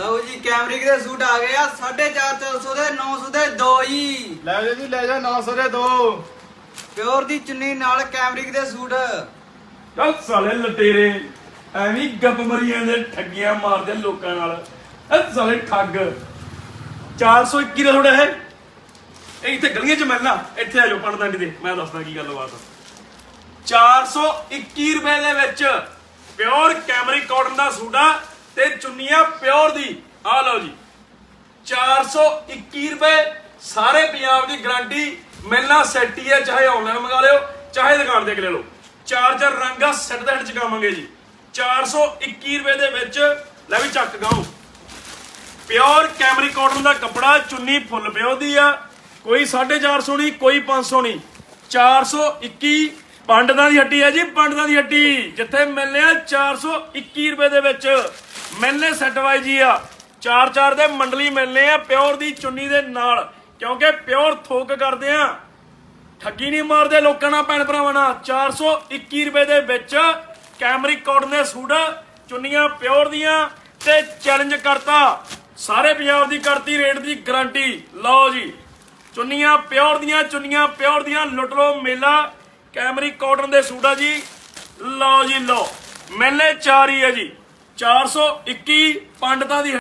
ਲਓ ਜੀ ਕੈਮਰਿਕ ਦੇ ਸੂਟ ਆ ਗਏ ਆ 450 ਦੇ 900 ਦੇ ਦੋ ਜੀ। ਲੈ ਜਾ ਜੀ ਲੈ ਜਾ 900 ਦੇ ਦੋ। ਪਿਓਰ ਦੀ ਚੁੰਨੀ ਨਾਲ ਕੈਮਰਿਕ ਦੇ ਸੂਟ। ਚੱਲ ਸਾਲੇ ਲਟੇਰੇ ਐਵੇਂ ਗੱਪ ਮਰੀ ਜਾਂਦੇ ਠੱਗੀਆਂ ਮਾਰਦੇ ਲੋਕਾਂ ਨਾਲ। ਇਹ ਸਾਲੇ ਠੱਗ। 421 ਦਾ ਥੋੜਾ ਹੈ ਇਹ ਇੱਥੇ ਗਲੀਆਂ 'ਚ ਮਿਲਣਾ ਇੱਥੇ ਆ ਜਾਓ ਪੰਡਤਾਂ ਦੇ ਮੈਂ ਦੱਸਦਾ ਕੀ ਗੱਲਬਾਤ 421 ਰੁਪਏ ਦੇ ਵਿੱਚ ਪਿਓਰ ਕੈਮਰਿਕ ਕਾਟਨ ਦਾ ਸੂਟ ਆ। ਤੇ ਚੁੰਨੀਆਂ ਪਿਓਰ ਦੀ। ਆ ਲਓ ਜੀ। 421 ਰੁਪਏ ਸਾਰੇ ਪੰਜਾਬ ਦੀ ਗਾਰੰਟੀ ਮਿਲਣਾ ਸੈੱਟ ਹੀ ਹੈ, ਚਾਹੇ ਆਨਲਾਈਨ ਮੰਗਾ ਲਿਓ, ਚਾਹੇ ਦੁਕਾਨ ਤੇ ਲੈ ਲਓ। ਚਾਰਜਰ ਚਾਰ ਰੰਗਾ ਸੈੱਟ ਦਾ ਹੱਟ ਚਕਾਵਾਂਗੇ ਜੀ। 421 ਰੁਪਏ ਦੇ ਵਿੱਚ, ਲੈ ਵੀ ਚੱਕ ਗਾਓ ਪਿਓਰ ਕੈਮਰੀ ਕਾਟਨ ਦਾ ਕੱਪੜਾ, ਚੁੰਨੀ ਫੁੱਲ ਪਿਓ ਦੀ ਆ। ਕੋਈ 450 ਨਹੀਂ, ਕੋਈ 500 ਨਹੀਂ। 421 ਪੰਡਤਾਂ ਦੀ ਹੱਟੀ ਹੈ ਜੀ, ਪੰਡਤਾਂ ਦੀ ਹੱਟੀ। ਜਿੱਥੇ ਮਿਲਨੇ ਆ 421 ਰੁਪਏ ਦੇ ਵਿੱਚ। ਮਿਲਨੇ ਸੈੱਟ ਵਾਈ ਜੀ ਆ। ਚਾਰ ਚਾਰ ਦੇ ਮੰਡਲੀ ਮਿਲਨੇ ਆ ਪਿਓਰ ਦੀ ਚੁੰਨੀ ਦੇ ਨਾਲ। ਕਿਉਂਕਿ ਪਿਓਰ ਥੋਕ ਕਰਦੇ ਆ। ਠੱਗੀ ਨਹੀਂ ਮਾਰਦੇ ਲੋਕਾਂ ਨਾਲ, ਭੈਣ ਭਰਾਵਾਂ ਨਾਲ। 421 ਰੁਪਏ ਦੇ ਵਿੱਚ ਕੈਮਰਿਕ ਕਾਟਨ ਦੇ ਸੂਟ, ਚੁੰਨੀਆਂ ਪਿਓਰ ਦੀਆਂ ਤੇ ਚੈਲੰਜ ਕਰਤਾ। ਸਾਰੇ ਪੰਜਾਬ ਦੀ ਕਰਤੀ, ਰੇਟ ਦੀ ਗਾਰੰਟੀ ਲਓ ਜੀ, ਚੁੰਨੀਆਂ ਪਿਓਰ ਦੀਆਂ, ਚੁੰਨੀਆਂ ਪਿਓਰ ਦੀਆਂ, ਲੁੱਟ ਲੋ ਮੇਲਾ। ਕੈਮਰੀ ਕਾਟਨ ਦੇ ਸੂਟ ਆ ਜੀ। ਲਓ ਜੀ, ਲਓ। ਮੈਨੇ ਚਾਰ ਹੀ ਹੈ ਜੀ। 421 ਪੰਡਤਾਂ ਦੀ